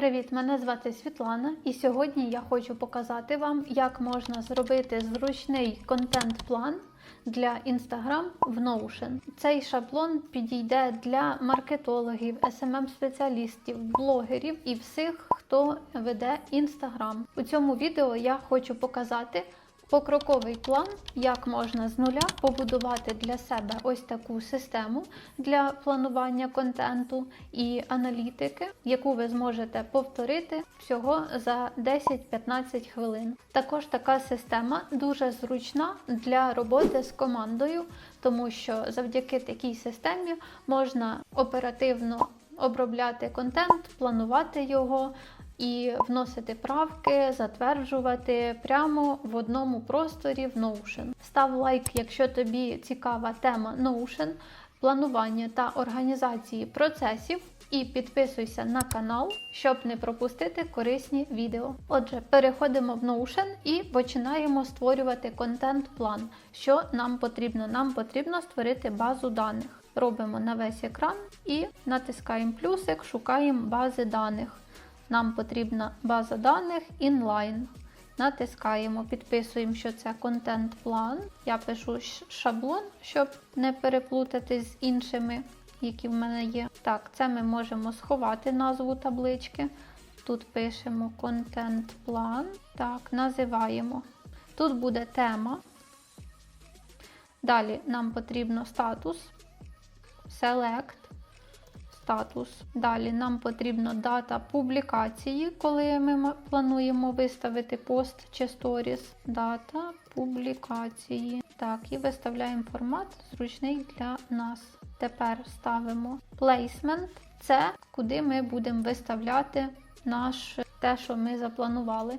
Привіт, мене звати Світлана, і сьогодні я хочу показати вам, як можна зробити зручний контент-план для Instagram в Notion. Цей шаблон підійде для маркетологів, smm спеціалістів блогерів і всіх, хто веде Instagram. У цьому відео я хочу показати. Покроковий план, як можна з нуля побудувати для себе ось таку систему для планування контенту і аналітики, яку ви зможете повторити всього за 10-15 хвилин. Також така система дуже зручна для роботи з командою, тому що завдяки такій системі можна оперативно обробляти контент, планувати його і вносити правки, затверджувати прямо в одному просторі в Notion. Став лайк, якщо тобі цікава тема Notion, планування та організації процесів. І підписуйся на канал, щоб не пропустити корисні відео. Отже, переходимо в Notion і починаємо створювати контент-план. Що нам потрібно? Нам потрібно створити базу даних. Робимо на весь екран і натискаємо плюсик, шукаємо бази даних. Нам потрібна база даних інлайн. Натискаємо, підписуємо, що це контент-план. Я пишу шаблон, щоб не переплутати з іншими, які в мене є. Так, це ми можемо сховати назву таблички. Тут пишемо контент-план. Так, називаємо. Тут буде тема. Далі нам потрібно статус, Select статус. Далі нам потрібна дата публікації, коли ми плануємо виставити пост чи сторіс. Дата публікації. Так, і виставляємо формат зручний для нас. Тепер ставимо placement. Це куди ми будемо виставляти наш те, що ми запланували.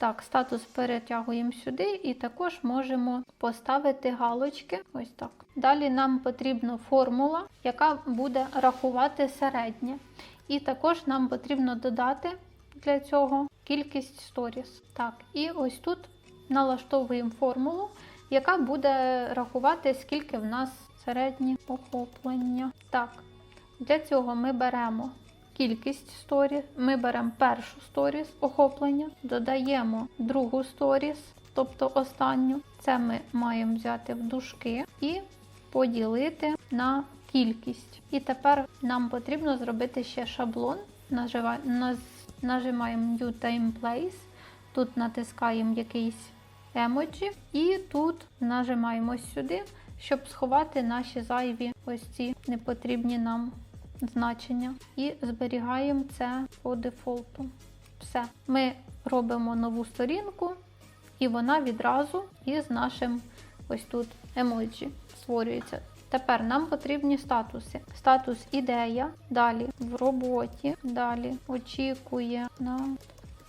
Так, статус перетягуємо сюди і також можемо поставити галочки. Ось так. Далі нам потрібна формула, яка буде рахувати середнє. І також нам потрібно додати для цього кількість сторіс. Так, і ось тут налаштовуємо формулу, яка буде рахувати, скільки в нас середнє охоплення. Так, для цього ми беремо кількість сторіс. Ми беремо першу сторіс охоплення, додаємо другу сторіс, тобто останню. Це ми маємо взяти в дужки і поділити на кількість. І тепер нам потрібно зробити ще шаблон. Нажимаємо New Time Place. Тут натискаємо якийсь емоджі, і тут нажимаємо сюди, щоб сховати наші зайві ось ці непотрібні нам значення і зберігаємо це по дефолту. Все. Ми робимо нову сторінку, і вона відразу із нашим ось тут емоджі створюється. Тепер нам потрібні статуси. Статус ідея, далі в роботі, далі очікує на.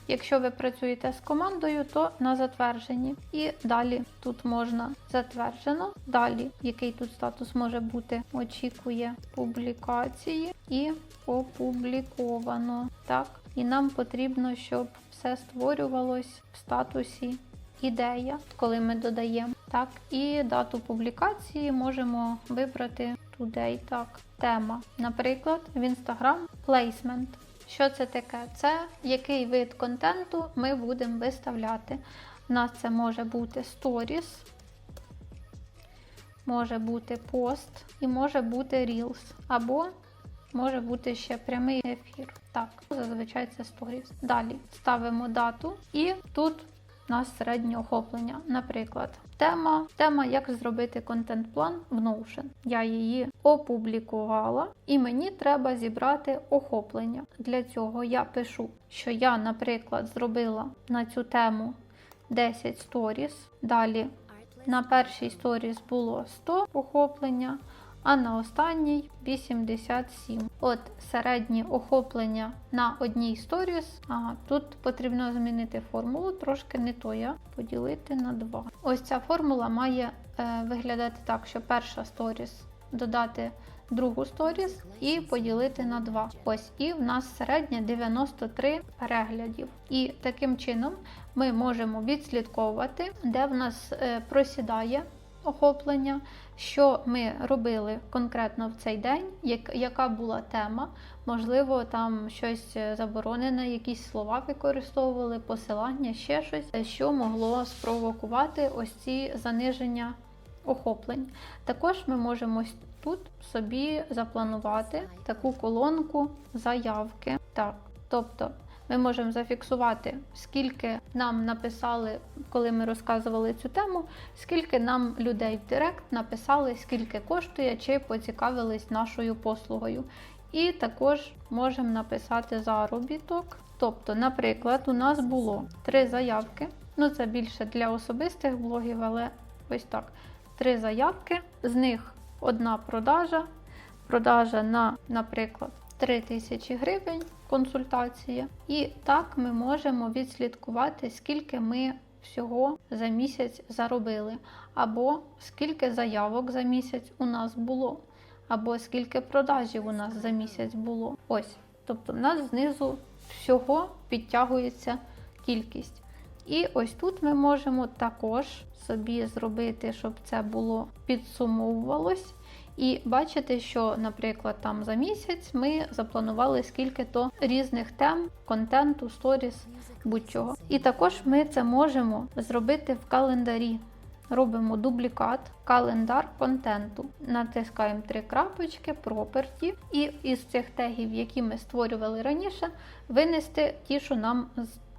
Якщо ви працюєте з командою, то на затвердженні. І далі тут можна затверджено. Далі, який тут статус може бути, очікує публікації і опубліковано. Так, і нам потрібно, щоб все створювалось в статусі ідея, коли ми додаємо. Так, і дату публікації можемо вибрати today. Так, тема. Наприклад, в Instagram placement. Що це таке? Це який вид контенту ми будемо виставляти. У нас це може бути сторіс, може бути пост і може бути Reels. Або може бути ще прямий ефір. Так, зазвичай це сторіс. Далі ставимо дату, і тут нас середнє охоплення. Наприклад, тема, тема як зробити контент-план в Notion. Я її опублікувала, і мені треба зібрати охоплення. Для цього я пишу, що я, наприклад, зробила на цю тему 10 сторіс. Далі на першій сторіс було 100 охоплення. А на останній 87. От середнє охоплення на одній сторіс. Ага, тут потрібно змінити формулу, трошки не то я поділити на 2. Ось ця формула має е, виглядати так, що перша сторіс додати другу сторіс і поділити на 2. Ось, і в нас середнє 93 переглядів. І таким чином ми можемо відслідковувати, де в нас е, просідає охоплення, що ми робили конкретно в цей день, як, яка була тема. Можливо, там щось заборонене, якісь слова використовували, посилання, ще щось, що могло спровокувати ось ці заниження охоплень. Також ми можемо тут собі запланувати таку колонку заявки. Так, тобто ми можемо зафіксувати, скільки нам написали, коли ми розказували цю тему, скільки нам людей в Директ написали, скільки коштує, чи поцікавились нашою послугою. І також можемо написати заробіток. Тобто, наприклад, у нас було три заявки. Ну, це більше для особистих блогів, але ось так. Три заявки, з них одна продажа. Продажа на, наприклад, 3 тисячі гривень консультація. І так ми можемо відслідкувати, скільки ми всього за місяць заробили, або скільки заявок за місяць у нас було, або скільки продажів у нас за місяць було. Ось. Тобто, в нас знизу всього підтягується кількість. І ось тут ми можемо також собі зробити, щоб це було підсумовувалось. І бачите, що, наприклад, там за місяць ми запланували скільки-то різних тем, контенту, сторіс, будь-чого. І також ми це можемо зробити в календарі. Робимо дублікат, календар контенту. Натискаємо три крапочки, проперті, і із цих тегів, які ми створювали раніше, винести ті, що нам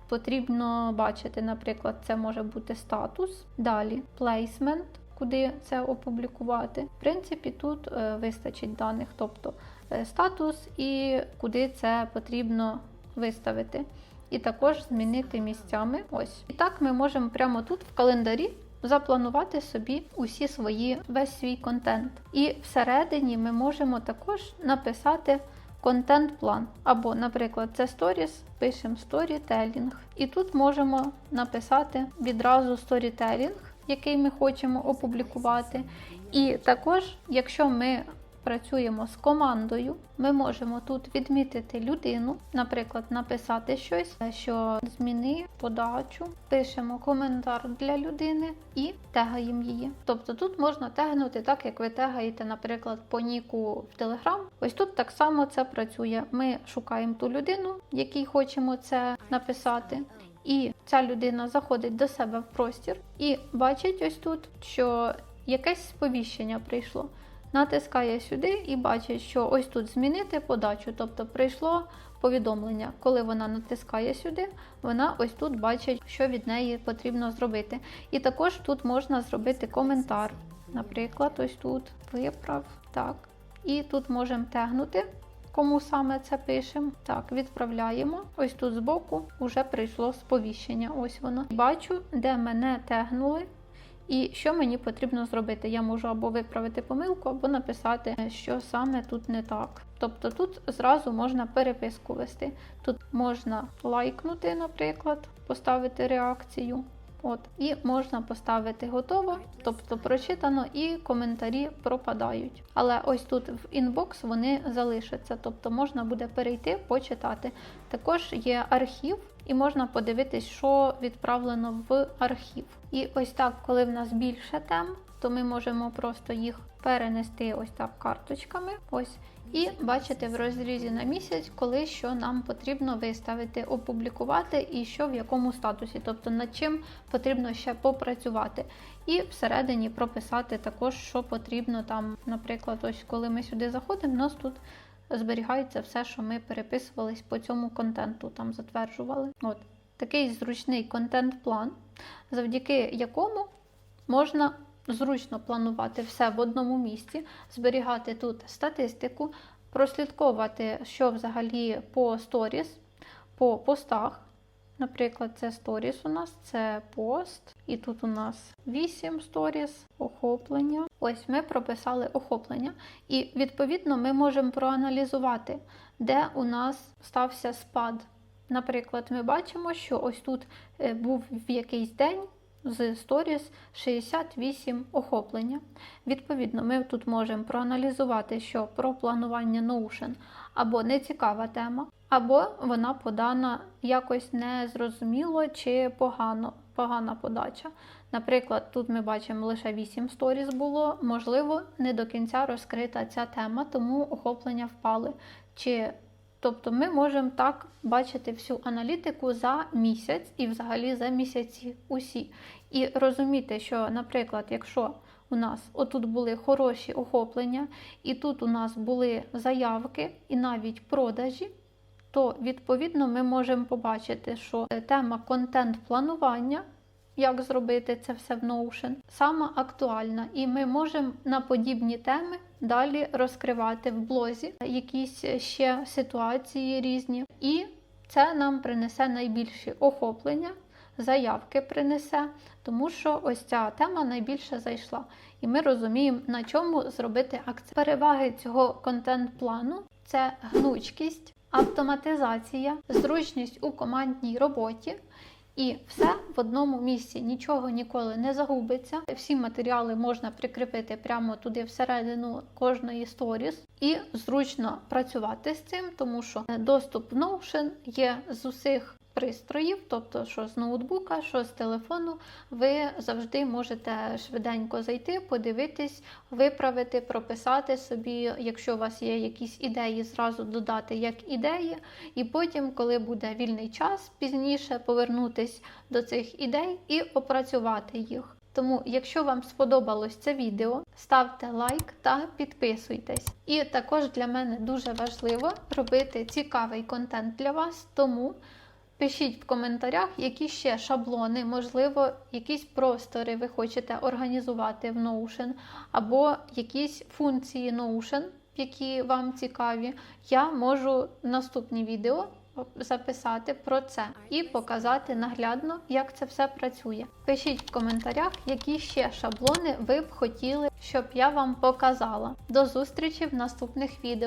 потрібно бачити. Наприклад, це може бути статус, далі плейсмент, куди це опублікувати. В принципі, тут е, вистачить даних, тобто е, статус і куди це потрібно виставити. І також змінити місцями. Ось. І так ми можемо прямо тут в календарі запланувати собі усі свої весь свій контент. І всередині ми можемо також написати контент-план. Або, наприклад, це сторіс, пишемо сторітелінг. І тут можемо написати відразу сторітелінг, який ми хочемо опублікувати. І також, якщо ми працюємо з командою, ми можемо тут відмітити людину, наприклад, написати щось, що зміни подачу, пишемо коментар для людини і тегаємо її. Тобто тут можна тегнути так, як ви тегаєте, наприклад, по ніку в Telegram. Ось тут так само це працює. Ми шукаємо ту людину, якій хочемо це написати. І ця людина заходить до себе в простір і бачить ось тут, що якесь сповіщення прийшло. Натискає сюди і бачить, що ось тут змінити подачу. Тобто прийшло повідомлення. Коли вона натискає сюди, вона ось тут бачить, що від неї потрібно зробити. І також тут можна зробити коментар. Наприклад, ось тут виправ. Так. І тут можемо тегнути. Кому саме це пишемо? Так, відправляємо. Ось тут збоку вже прийшло сповіщення. Ось воно. Бачу, де мене тегнули. І що мені потрібно зробити? Я можу або виправити помилку, або написати, що саме тут не так. Тобто тут зразу можна переписку вести. Тут можна лайкнути, наприклад, поставити реакцію. От, і можна поставити готово, тобто прочитано, і коментарі пропадають. Але ось тут в інбокс вони залишаться, тобто можна буде перейти, почитати. Також є архів, і можна подивитись, що відправлено в архів. І ось так, коли в нас більше тем, то ми можемо просто їх перенести ось так карточками. Ось. І бачити в розрізі на місяць, коли що нам потрібно виставити, опублікувати і що в якому статусі, тобто над чим потрібно ще попрацювати. І всередині прописати також, що потрібно там, наприклад, ось коли ми сюди заходимо, у нас тут зберігається все, що ми переписувались по цьому контенту, там затверджували. От такий зручний контент-план, завдяки якому можна зручно планувати все в одному місці, зберігати тут статистику, прослідковувати, що взагалі по сторіс, по постах. Наприклад, це сторіс у нас, це пост, і тут у нас 8 сторіс, охоплення. Ось ми прописали охоплення, і відповідно ми можемо проаналізувати, де у нас стався спад. Наприклад, ми бачимо, що ось тут е, був в якийсь день з сторіс 68 охоплення. Відповідно, ми тут можемо проаналізувати, що про планування Notion або нецікава тема, або вона подана якось незрозуміло чи погано. погана подача. Наприклад, тут ми бачимо лише 8 сторіс було. Можливо, не до кінця розкрита ця тема, тому охоплення впали. Чи Тобто ми можемо так бачити всю аналітику за місяць і взагалі за місяці усі. І розуміти, що, наприклад, якщо у нас отут були хороші охоплення, і тут у нас були заявки і навіть продажі, то відповідно ми можемо побачити, що е, тема контент-планування, як зробити це все в Notion, сама актуальна, і ми можемо на подібні теми далі розкривати в блозі якісь ще ситуації різні, і це нам принесе найбільші охоплення. Заявки принесе, тому що ось ця тема найбільше зайшла, і ми розуміємо, на чому зробити акцент. Переваги цього контент-плану це гнучкість, автоматизація, зручність у командній роботі. І все в одному місці, нічого ніколи не загубиться. Всі матеріали можна прикріпити прямо туди всередину кожної сторіс, і зручно працювати з цим, тому що доступ в Notion є з усіх пристроїв, тобто що з ноутбука, що з телефону, ви завжди можете швиденько зайти, подивитись, виправити, прописати собі, якщо у вас є якісь ідеї, зразу додати як ідеї, і потім, коли буде вільний час, пізніше повернутись до цих ідей і опрацювати їх. Тому, якщо вам сподобалось це відео, ставте лайк та підписуйтесь. І також для мене дуже важливо робити цікавий контент для вас, тому Пишіть в коментарях, які ще шаблони, можливо, якісь простори ви хочете організувати в Notion, або якісь функції Notion, які вам цікаві. Я можу наступні відео записати про це і показати наглядно, як це все працює. Пишіть в коментарях, які ще шаблони ви б хотіли, щоб я вам показала. До зустрічі в наступних відео.